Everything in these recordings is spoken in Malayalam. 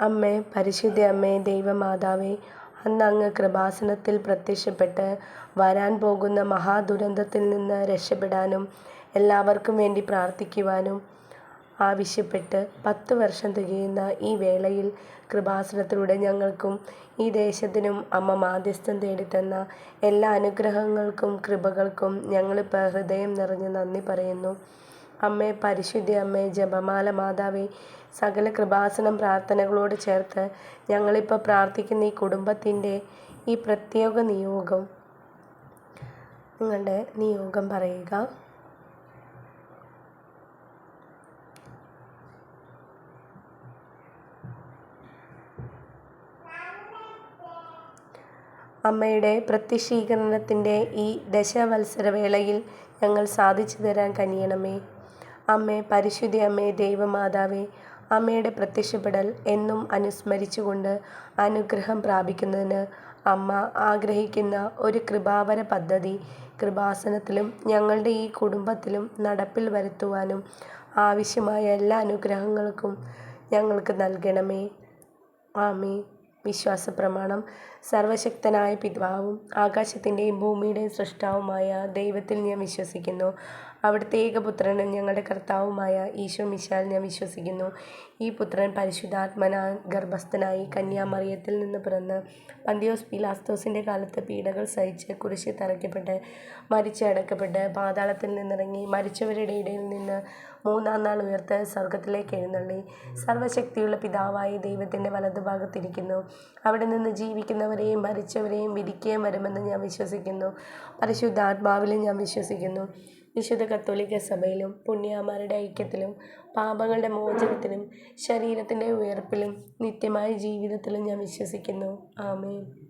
അമ്മേ പരിശുദ്ധ അമ്മേ ദൈവമാതാവേ അന്ന് അങ്ങ് കൃപാസനത്തിൽ പ്രത്യക്ഷപ്പെട്ട് വരാൻ പോകുന്ന മഹാദുരന്തത്തിൽ നിന്ന് രക്ഷപ്പെടാനും എല്ലാവർക്കും വേണ്ടി പ്രാർത്ഥിക്കുവാനും ആവശ്യപ്പെട്ട് പത്ത് വർഷം തികയുന്ന ഈ വേളയിൽ കൃപാസനത്തിലൂടെ ഞങ്ങൾക്കും ഈ ദേശത്തിനും അമ്മ മാധ്യസ്ഥം തേടിത്തന്ന എല്ലാ അനുഗ്രഹങ്ങൾക്കും കൃപകൾക്കും ഞങ്ങളിപ്പോൾ ഹൃദയം നിറഞ്ഞ് നന്ദി പറയുന്നു. അമ്മേ പരിശുദ്ധ അമ്മേ ജപമാല മാതാവേ സകല കൃപാസനം പ്രാർത്ഥനകളോട് ചേർത്ത് ഞങ്ങളിപ്പോൾ പ്രാർത്ഥിക്കുന്ന ഈ കുടുംബത്തിന്റെ ഈ പ്രത്യേക നിയോഗം നിങ്ങളുടെ നിയോഗം പറയുക. അമ്മയുടെ പ്രത്യക്ഷീകരണത്തിന്റെ ഈ ദശവത്സരവേളയിൽ ഞങ്ങൾ സാധിച്ചു തരാൻ കനിയണമേ. അമ്മേ പരിശുദ്ധ അമ്മേ ദൈവമാതാവേ അമ്മയുടെ പ്രത്യക്ഷപ്പെടൽ എന്നും അനുസ്മരിച്ചുകൊണ്ട് അനുഗ്രഹം പ്രാപിക്കുന്നതിന് അമ്മ ആഗ്രഹിക്കുന്ന ഒരു കൃപാവര പദ്ധതി കൃപാസനത്തിലും ഞങ്ങളുടെ ഈ കുടുംബത്തിലും നടപ്പിൽ വരുത്തുവാനും ആവശ്യമായ എല്ലാ അനുഗ്രഹങ്ങൾക്കും ഞങ്ങൾക്ക് നൽകണമേ. ആമേ വിശ്വാസ പ്രമാണം സർവശക്തനായ പിതാവും ആകാശത്തിന്റെയും ഭൂമിയുടെയും സൃഷ്ടാവുമായ ദൈവത്തിൽ ഞാൻ വിശ്വസിക്കുന്നു. അവിടുത്തെ ഏകപുത്രനും ഞങ്ങളുടെ കർത്താവുമായ ഈശോ മിശാൽ ഞാൻ വിശ്വസിക്കുന്നു. ഈ പുത്രൻ പരിശുദ്ധാത്മന ഗർഭസ്ഥനായി കന്യാമറിയത്തിൽ നിന്ന് പിറന്ന് പന്തിയോസ് പീലാസ്തോസിന്റെ കാലത്ത് പീഡകൾ സഹിച്ച് കുരിശിൽ തറയ്ക്കപ്പെട്ട് മരിച്ച് അടക്കപ്പെട്ട് പാതാളത്തിൽ നിന്നിറങ്ങി മരിച്ചവരുടെ ഇടയിൽ നിന്ന് മൂന്നാം നാൾ ഉയർത്ത് സ്വർഗത്തിലേക്ക് എഴുന്നള്ളി. സർവശക്തിയുള്ള പിതാവായി ദൈവത്തിന്റെ വലതുഭാഗത്തിരിക്കുന്നു. അവിടെ നിന്ന് ജീവിക്കുന്നവരെയും മരിച്ചവരെയും വിധിക്കുകയും വരുമെന്ന് ഞാൻ വിശ്വസിക്കുന്നു. പരിശുദ്ധാത്മാവിലും ഞാൻ വിശ്വസിക്കുന്നു. വിശുദ്ധ കത്തോലിക്ക സഭയിലും പുണ്യാമാരുടെ ഐക്യത്തിലും പാപങ്ങളുടെ മോചനത്തിലും ശരീരത്തിന്റെ ഉയർപ്പിലും നിത്യമായ ജീവിതത്തിലും ഞാൻ വിശ്വസിക്കുന്നു. ആമേൻ.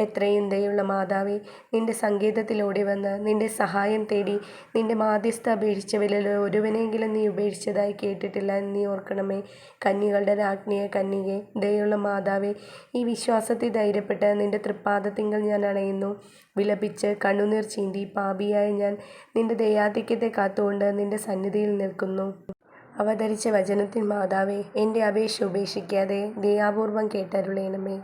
എത്രയും ദയുള്ള മാതാവേ നിന്റെ സങ്കേതത്തിലൂടെ വന്ന് നിന്റെ സഹായം തേടി നിന്റെ മാധ്യസ്ഥ അപേക്ഷിച്ചവരിൽ ഒരുവനെങ്കിലും നീ ഉപേക്ഷിച്ചതായി കേട്ടിട്ടില്ല എന്ന് നീ ഓർക്കണമേ. കന്യകളുടെ രാജ്ഞിയെ കന്യകെ ദയുള്ള മാതാവേ ഈ വിശ്വാസത്തെ ധൈര്യപ്പെട്ട് നിന്റെ തൃപ്പാദത്തിങ്കൽ ഞാൻ അണയുന്നു. വിലപിച്ച് കണ്ണുനീർ ചീന്തി പാപിയായ ഞാൻ നിന്റെ ദയാധിക്യത്തെ കാത്തുകൊണ്ട് നിന്റെ സന്നിധിയിൽ നിൽക്കുന്നു. അവതരിച്ച വചനത്തിൽ മാതാവേ എന്റെ അപേക്ഷ ഉപേക്ഷിക്കാതെ ദയാപൂർവം കേട്ടരുളേണമേ.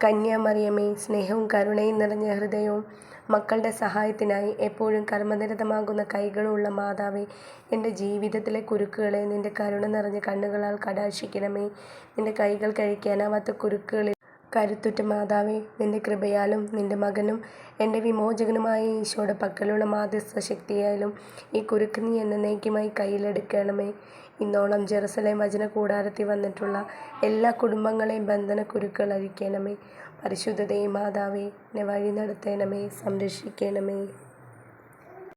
കന്യാമറിയമേ സ്നേഹവും കരുണയും നിറഞ്ഞ ഹൃദയവും മക്കളുടെ സഹായത്തിനായി എപ്പോഴും കർമ്മനിരതമാകുന്ന കൈകളുള്ള മാതാവേ എന്റെ ജീവിതത്തിലെ കുരുക്കുകളെ നിന്റെ കരുണ നിറഞ്ഞ കണ്ണുകളാൽ കടാക്ഷിക്കണമേ. നിന്റെ കൈകൾ കഴിക്കാനാവാത്ത കുരുക്കുകളിൽ കരുത്തുറ്റ മാതാവേ നിന്റെ കൃപയാലും നിന്റെ മകനും എന്റെ വിമോചകനുമായ ഈശോയുടെ പക്കലുള്ള മാധ്യസ്ഥ ശക്തിയാലും ഈ കുരുക്ക് നീ എന്നേക്കുമായി കയ്യിലെടുക്കണമേ. ഇന്നോളം ജെറുസലേം വചന കൂടാരത്തിൽ വന്നിട്ടുള്ള എല്ലാ കുടുംബങ്ങളെയും ബന്ധന കുരുക്കൾ അഴിക്കണമേ. പരിശുദ്ധതയും മാതാവേ എന്നെ വഴി നടത്തണമേ സംരക്ഷിക്കണമേ.